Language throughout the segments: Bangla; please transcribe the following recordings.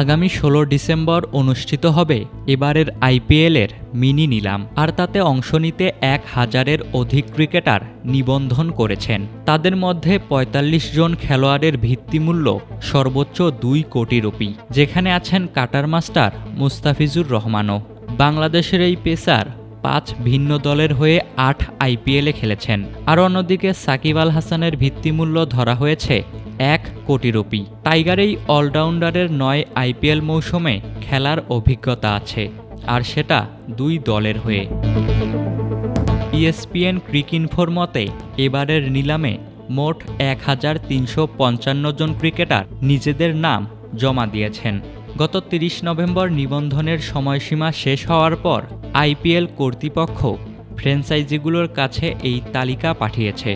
আগামী ষোলো ডিসেম্বর অনুষ্ঠিত হবে এবারের আইপিএলের মিনি নিলাম। আর তাতে অংশ নিতে এক হাজারের অধিক ক্রিকেটার নিবন্ধন করেছেন। তাদের মধ্যে ৪৫ জন খেলোয়াড়ের ভিত্তিমূল্য সর্বোচ্চ দুই কোটি রুপি। যেখানে আছেন কাটার মাস্টার মুস্তাফিজুর রহমানও। বাংলাদেশের এই পেসার পাঁচ ভিন্ন দলের হয়ে আট আইপিএলে খেলেছেন। আর অন্যদিকে সাকিব আল হাসানের ভিত্তিমূল্য ধরা হয়েছে এক কোটি রুপি। টাইগার এই অলরাউন্ডারের নয় আইপিএল মৌসুমে খেলার অভিজ্ঞতা আছে, আর সেটা দুই দলের হয়ে। ইএসপিএন ক্রিকইনফোর মতে, এবারের নিলামে মোট এক হাজার তিনশো পঞ্চান্ন জন ক্রিকেটার নিজেদের নাম জমা দিয়েছেন। গত তিরিশ নভেম্বর নিবন্ধনের সময়সীমা শেষ হওয়ার পর আইপিএল কর্তৃপক্ষ ফ্র্যাঞ্চাইজিগুলোর কাছে এই তালিকা পাঠিয়েছে।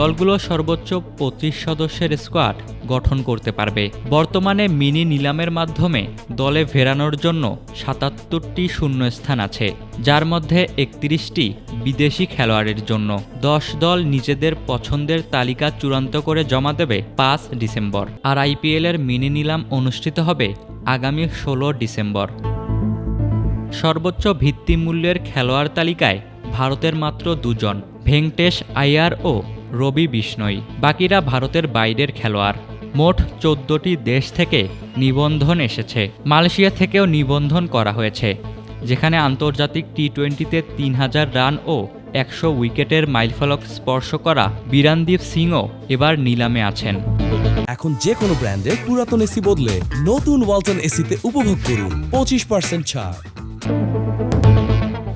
দলগুলো সর্বোচ্চ পঁচিশ সদস্যের স্কোয়াড গঠন করতে পারবে। বর্তমানে মিনি নিলামের মাধ্যমে দলে ফেরানোর জন্য সাতাত্তরটি শূন্যস্থান আছে, যার মধ্যে একত্রিশটি বিদেশি খেলোয়াড়ের জন্য। দশ দল নিজেদের পছন্দের তালিকা চূড়ান্ত করে জমা দেবে পাঁচ ডিসেম্বর। আর আইপিএলের মিনি নিলাম অনুষ্ঠিত হবে আগামী ষোলো ডিসেম্বর। সর্বোচ্চ ভিত্তিমূল্যের খেলোয়াড় তালিকায় ভারতের মাত্র দুজন, ভেঙ্কটেশ আয়ার ও রবি বিষ্ণই বাকিরা ভারতের বাইরের খেলোয়াড়। মোট চোদ্দটি দেশ থেকে নিবন্ধন এসেছে। মালয়েশিয়া থেকেও নিবন্ধন করা হয়েছে যেখানে আন্তর্জাতিক টি টোয়েন্টিতে তিন হাজার রান ও একশো উইকেটের মাইলফলক স্পর্শ করা বিরানদীপ সিংও এবার নিলামে আছেন। এখন যে কোনো ব্র্যান্ডের পুরাতন এসি বদলে নতুন ওয়ালটন এসিতে উপভোগ করুন পঁচিশ পার্সেন্ট ছাড়।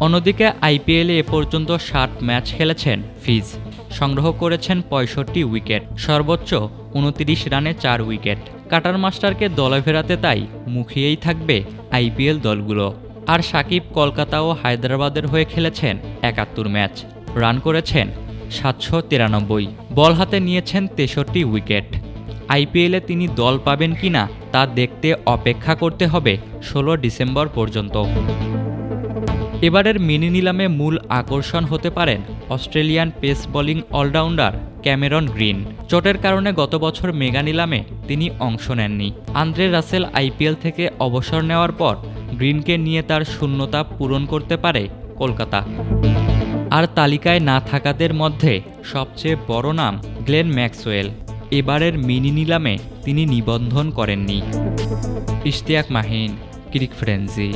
অন্যদিকে আইপিএলে এ পর্যন্ত ষাট ম্যাচ খেলেছেন ফিজ। সংগ্রহ করেছেন পঁয়ষট্টি উইকেট, সর্বোচ্চ উনত্রিশ রানে চার উইকেট। কাটার মাস্টারকে দলে ফেরাতে তাই মুখিয়েই থাকবে আইপিএল দলগুলো। আর সাকিব কলকাতা ও হায়দ্রাবাদের হয়ে খেলেছেন একাত্তর ম্যাচ। রান করেছেন সাতশো তিরানব্বই। বল হাতে নিয়েছেন তেষট্টি উইকেট। আইপিএলে তিনি দল পাবেন কিনা তা দেখতে অপেক্ষা করতে হবে ষোলো ডিসেম্বর পর্যন্ত। এবারের মিনি নিলামে মূল আকর্ষণ হতে পারেন Australian pace bowling allrounder Cameron Green. চোটের কারণে গত বছর মেগা নিলামে তিনি অংশ নেননি। আন্দ্রে রাসেল আইপিএল থেকে অবসর নেওয়ার পর গ্রিনকে নিয়ে তার শূন্যতা পূরণ করতে পারে কলকাতা। আর তালিকায় না থাকাদের মধ্যে সবচেয়ে বড় নাম গ্লেন ম্যাক্সওয়েল। এবারের মিনি নিলামে তিনি নিবন্ধন করেননি। ইশতিয়াক মাহিন, ক্রিক ফ্রেন্সি।